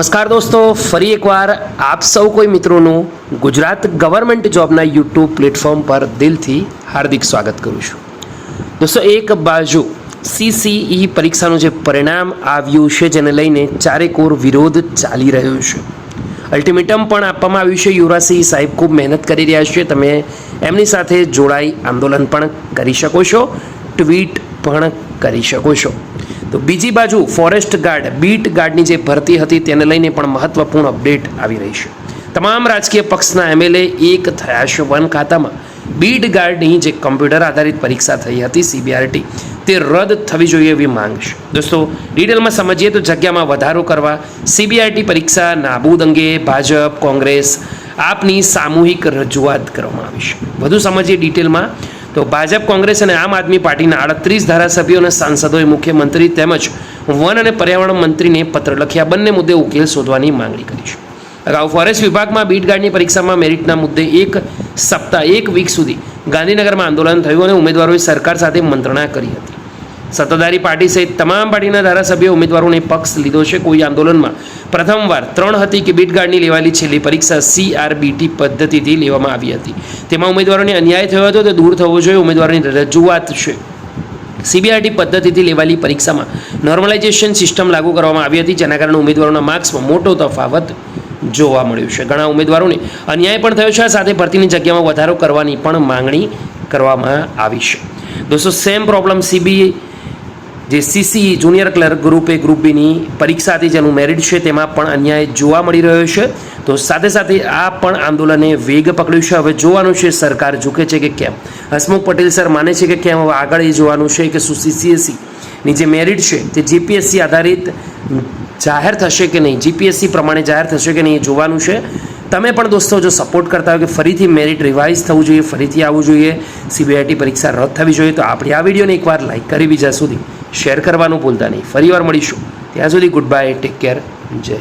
નમસ્કાર દોસ્તો, ફરી એકવાર આપ સૌ કોઈ મિત્રોનું ગુજરાત ગવર્મેન્ટ જોબના યુટ્યુબ પ્લેટફોર્મ પર દિલથી હાર્દિક સ્વાગત કરું છું. દોસ્તો, એક બાજુ સીસીઈ પરીક્ષાનું જે પરિણામ આવ્યું છે, જેને લઈને ચારેકોર વિરોધ ચાલી રહ્યો છે. અલ્ટિમેટમ પણ આપવામાં આવ્યું છે યુવરાજસિંહ સાહેબ ખૂબ મહેનત કરી રહ્યા છે. તમે એમની સાથે જોડાઈ આંદોલન પણ કરી શકો છો ટ્વીટ પણ કરી શકો છો. તો બીજી બાજુ ફોરેસ્ટ ગાર્ડ, બીટ ગાર્ડની જે ભરતી હતી તેને લઈને પણ મહત્વપૂર્ણ અપડેટ આવી રહી છે. તમામ રાજકીય પક્ષના એમએલએ એક થયા છે વન ખાતામાં. બીટ ગાર્ડની જે કમ્પ્યુટર આધારિત પરીક્ષા થઈ હતી સીબીઆરટી, તે રદ થવી જોઈએ એવી માંગ છે. દોસ્તો, ડિટેલમાં સમજીએ તો જગ્યામાં વધારો કરવા સીબીઆરટી પરીક્ષા નાબૂદ અંગે ભાજપ, કોંગ્રેસ આપની સામૂહિક રજૂઆત કરવામાં આવી છે. વધુ સમજીએ ડિટેલમાં તો ભાજપ, કોંગ્રેસ અને આમ આદમી પાર્ટીના આડત્રીસ ધારાસભ્યો અને સાંસદોએ મુખ્યમંત્રી તેમજ વન અને પર્યાવરણ મંત્રીને પત્ર લખ્યા. બંને મુદ્દે ઉકેલ શોધવાની માંગણી કરી છે. અગાઉ ફોરેસ્ટ વિભાગમાં બીટ ગાર્ડની પરીક્ષામાં મેરિટના મુદ્દે એક સપ્તાહ, એક વીક સુધી ગાંધીનગરમાં આંદોલન થયું અને ઉમેદવારોએ સરકાર સાથે મંત્રણા કરી હતી. સત્તાધારી પાર્ટી સહિત તમામ પાર્ટીના ધારાસભ્યો ઉમેદવારોને પક્ષ લીધો છે. કોઈ આંદોલનમાં પ્રથમવાર ત્રણ હતી કે બીટગાર્ડની લેવાલી છેલ્લી પરીક્ષા સીઆરબીટી પદ્ધતિથી લેવામાં આવી હતી. તેમાં ઉમેદવારોને અન્યાય થયો હતો તે દૂર થવો જોઈએ. ઉમેદવારોની રજૂઆત છે. સીબીઆરટી પદ્ધતિથી લેવાલી પરીક્ષામાં નોર્મલાઇઝેશન સિસ્ટમ લાગુ કરવામાં આવી હતી. જેના કારણે ઉમેદવારોના માર્ક્સમાં મોટો તફાવત જોવા મળ્યું છે. ઘણા ઉમેદવારોને અન્યાય પણ થયો છે. આ સાથે ભરતીની જગ્યામાં વધારો કરવાની પણ માંગણી કરવામાં આવી છે. દોસ્તો સેમ પ્રોબ્લેમ સીબી જે CC junior clerk group A group બીની પરીક્ષા હતી, જેનું મેરિટ છે, તેમાં પણ અન્યાય જોવા મળી રહ્યો છે. તો સાથે સાથે આ પણ આંદોલને વેગ પકડ્યું છે. હવે જોવાનું છે, સરકાર ઝૂકે છે કે કેમ? હસમુખ પટેલ સર માને છે કે કેમ? હવે આગળ એ જોવાનું છે કે શું સીસીએસસી ની જે મેરિટ છે, તે જીપીએસસી આધારિત જાહેર થશે કે નહીં? જીપીએસસી પ્રમાણે જાહેર થશે કે નહીં એ જોવાનું છે. તમે પણ દોસ્તો જો સપોર્ટ કરતા હોય કે ફરીથી મેરિટ રિવાઇઝ થવું જોઈએ, ફરીથી આવવું જોઈએ સીબીઆઈટી પરીક્ષા રદ થવી જોઈએ, તો આપણી આ વિડીયોને એકવાર લાઈક કરી બીજા સુધી શેર કરવાનું ભૂલતા નહીં. ફરીવાર મળીશું. ત્યાં સુધી ગુડ બાય ટેક કેર જય